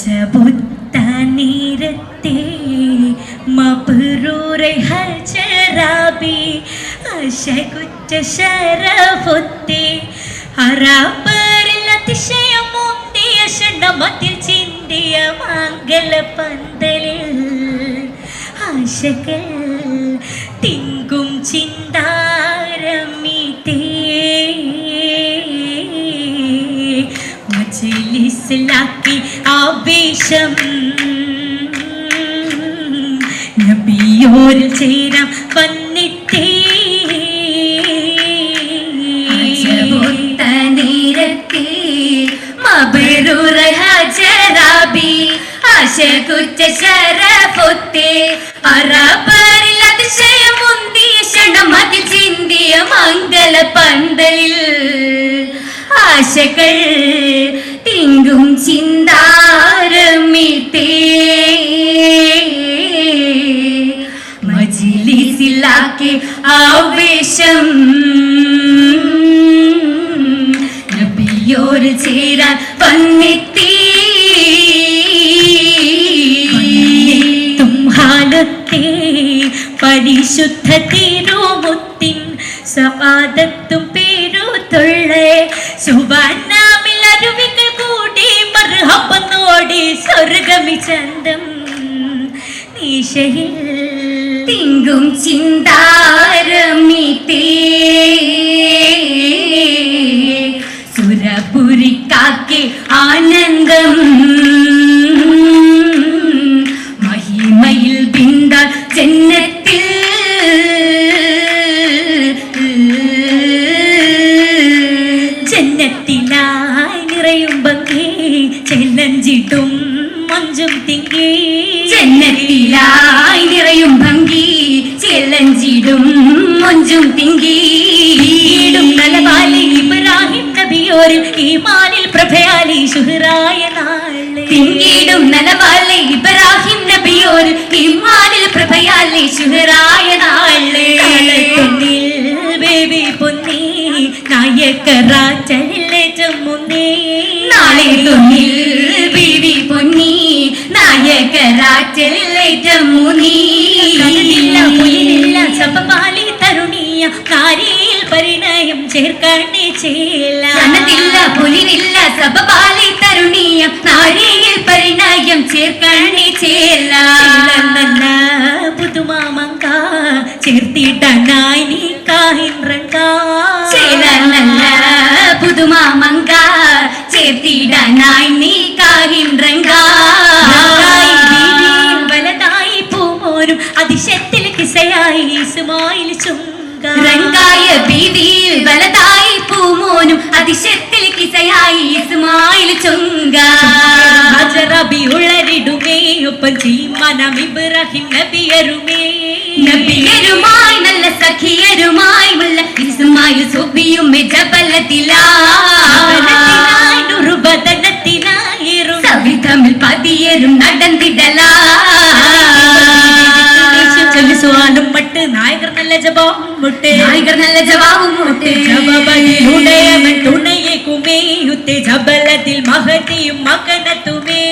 ഹജബുത്ത നീരത്തെ മബ്റൂറെ ഹജറാബി അശകുറ്റ ശരഫുത്തെ അറാപ്പറിൽ അതിശയമുന്തിയ ഷണ്ടമത്തിൽ ചിന്തിയ മംഗള പന്തലിൽ ആശകൾ മജിലിസിലാക്കി ആവേശം. നബിയോരിൽ ചേരാം വന്നിട്ടേ. ആശകുറ്റ ശരഫുത്തെ അറബറിൽ അതിശയമുന്തിയ ക്ഷണമതി ചിന്തിയ മംഗള പന്തലിൽ ആശകൾ പരിശുദ്ധ തിരുമുത്തിൻ സവാദത്തും പേരുത്തുള്ളേ സുബാനാമിൽ അരുവികൾ കൂടി മർഹപ്പന്നോടി സ്വർഗമി ചന്തം നീശയിൽ. തിങ്കും ചിന്താരമിത്തേ. സുരപുരിക്കാക്കി ആനന്ദം ഈമാനിൽ പ്രഭയാലി ശുഹറായ നാളെ. തിങ്കിടും നനവാലെ ഇബ്രാഹിം നബിയോർ ഈമാനിൽ പ്രഭയാലി ശുഹറായ നാളെ. ബേബി പൊന്നി നായക്കറാച്ചലിലെ ചമ്മുന്നേ നാളെ തൊന്നിൽ ബേബി പൊന്നി നായകരാറ്റലേറ്റം മുനി കടലില്ല നാരിയിൽ പരിണയം ചേർക്കണേ ചേല. കനതില്ല പുലിവില്ല സഭപാലി തരുണീയം കാരിയിൽ പരിണയം ചേർക്കണി ചേല. നല്ല പുതുമാമങ്ക ചേർത്തിട്ടനായി നീ നല്ല പുതുമാമങ്ക ചേർത്തിടാനായി നീ കാഹിന്ദ്രങ്ക വലതായി പൂമോനും അതിശത്തിൽ കിസയായി ഇസ്മായിൽ ബീവിയിൽ വലതായി പൂമോനും അതിശത്തിൽ കിസയായി ഇസ്മായിൽ ചുങ്ക. ഹജറബി ഉളരിടുമേ ഒപ്പം ചീമനം ഇബ്രാഹിം നബിയരുമേ. നബിയരുമായി നല്ല സഖിയരുമായി ഉള്ള ഇസ്മായിൽ സുബിയും ജബലത്തിലാ. അവനത്തിനായി ദുർബദനത്തിനായിരും സവിതമിൽ പതിയരും നടന്നിടലാ. ஜபாவும் முட்டு நாய்கர் நல்ல ஜபாவும் முட்டு ஜபபதியுடையவன் துணையை குமே யுத்தே ஜபலத்தில் மகதியும் மக்கனத்துமே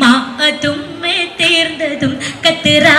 மாதும் தேர்ந்ததும் கத்திரா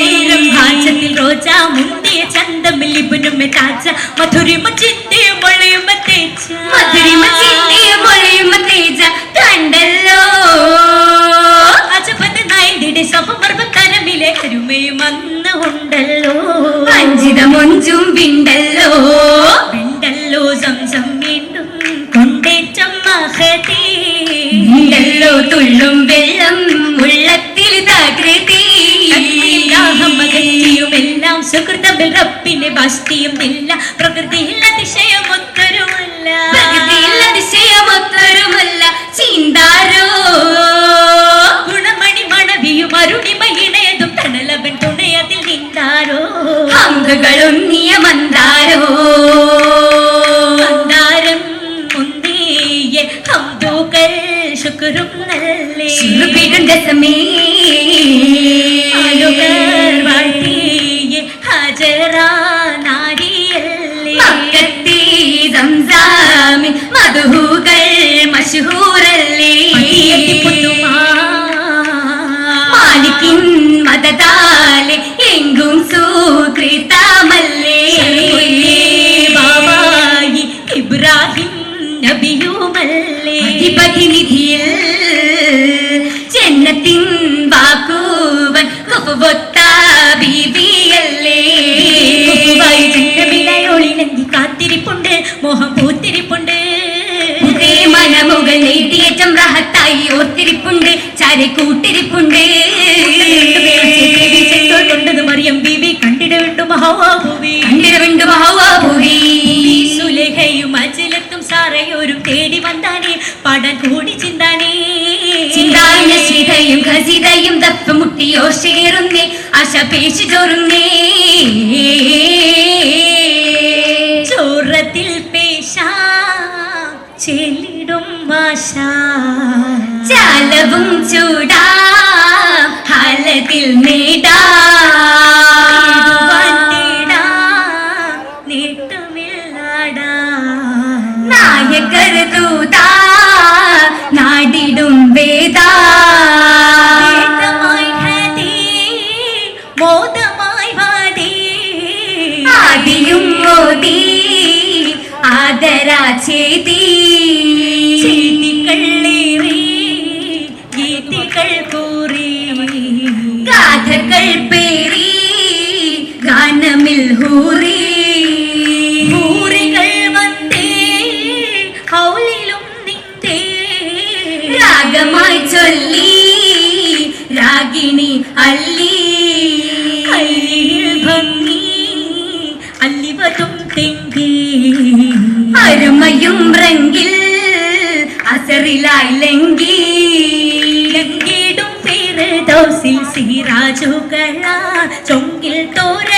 നേരം ഹാജത്തിൽ റോജ മുന്തിയ ചന്തമിൽ ഇബനുമെ താച്ച മധുരിമ ചിന്തയ മഴയുമ തേച്ച. മധുരിമ ചിന്തയ മൊഴിയുമ തേജ കണ്ടല്ലോ. അജപത് നായയുടെ സമമർമ്മത്തരമിലെ അരുമയും അന്ന് ഉണ്ടല്ലോ. അഞ്ചിത മൊഞ്ചും വിണ്ടല്ലോ. റബ്ബിനെ പ്രകൃതിയിൽ അതിശയമൊത്തരുമല്ല. പ്രകൃതിയിൽ അതിശയമൊത്തരുമല്ല. ചിന്താരോ? ഗുണമണി മണവിയും അരുണിമ ഇണയതും തണലവൻ തുണയതിൽ നിന്നാരോ ഹംഗകളും നിയമന്താരോ മന്ദാരം? മുന്തിയെ ഹംദുകൾ ശുക്രും നല്ലേ രസമേ. മഷഹൂറല്ലേ മാലിക്കിൻ മതതാലെ എങ്കും സുകൃതമല്ലേ ബാബായി ഇബ്രാഹിം നബിയുമല്ലേ? അധിപതി നിധിയിൽ ജന്നത്തിൻ വാക്കുവൻ കുപ്പുവൊത്ത ബീബിയല്ലേ കുക്കുവായി ജന്മവിളയൊളിലെങ്കി കാത്തിരിപ്പുണ്ട്. മോഹം പൂത്തിരിപ്പുണ്ട് ചാരി കൂട്ടിരിപ്പുണ്ട്. കൊണ്ടത് മറിയം സാറയോരും തേടി വന്നാനേ പാടാൻ കൂടി ചിന്താനേ. ചിന്താവിന ശ്രീതയും ഖസിതയും ദപ്പ മുട്ടിയോ ഷേറുന്നേ ആശ പേശി ചോറുന്നേ. ചോറത്തിൽ പേശാ ചെല്ലിടും മാഷ ചാലവും ചൂടാ ഹാലത്തിൽ നേടാ ദൂതാ നാടിടും വാദി. ആദിയും മോദി ആദരാ ചേതി. ഗാഥകൾ പേറി ഗാനമിൽ ഹൂറി. ഭൂരികൾ വന്നേ ഹൗലിലും നിന്തേ രാഗമായി ചൊല്ലി രാഗിണി അല്ലി ഭംഗി അല്ലിവതും തെങ്കി. അരുമയും റങ്കിൽ അസറിലായി ലങ്കി ലങ്കിടും പേര് ദോസിൽ സിറാജുകളാ ചൊങ്കിൽ തോരണങ്ങളാൽ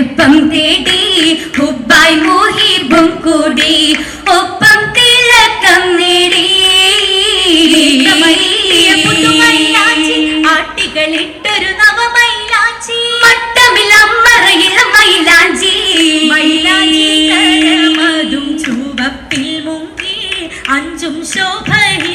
ആദൃപ്പം തേടി ഹുബായി മോഹിബും കൂടി. ഒപ്പം തിളക്കം നേടി. ആട്ടികളിട്ടൊരു നവമൈലാച്ചി മട്ടമിലമ്മറയിൽ മൈലാഞ്ചി. മതും ചുവപ്പിൽ മുങ്ങി. അഞ്ചും ശോഭയിൽ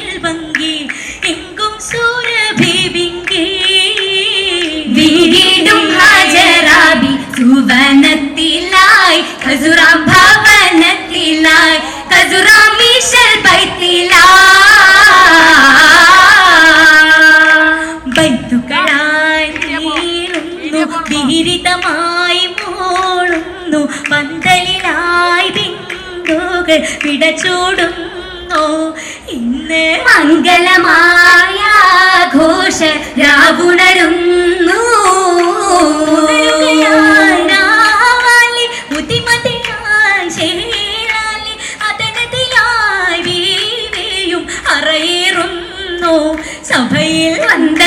സുവനത്തിലായി ഖസുറാം ഭവനത്തിലായി ഖസുറാം മീശൽ ബന്ധുക്കളായി നീളുന്നു വിഹിരിതമായി മോളുന്നു പന്തലിലായി ബിന്ദുകൾ പിടച്ചൂടുന്നു ഇന്ന് മംഗളമായ ഘോഷ രാവുണരുന്നു ¡Anda!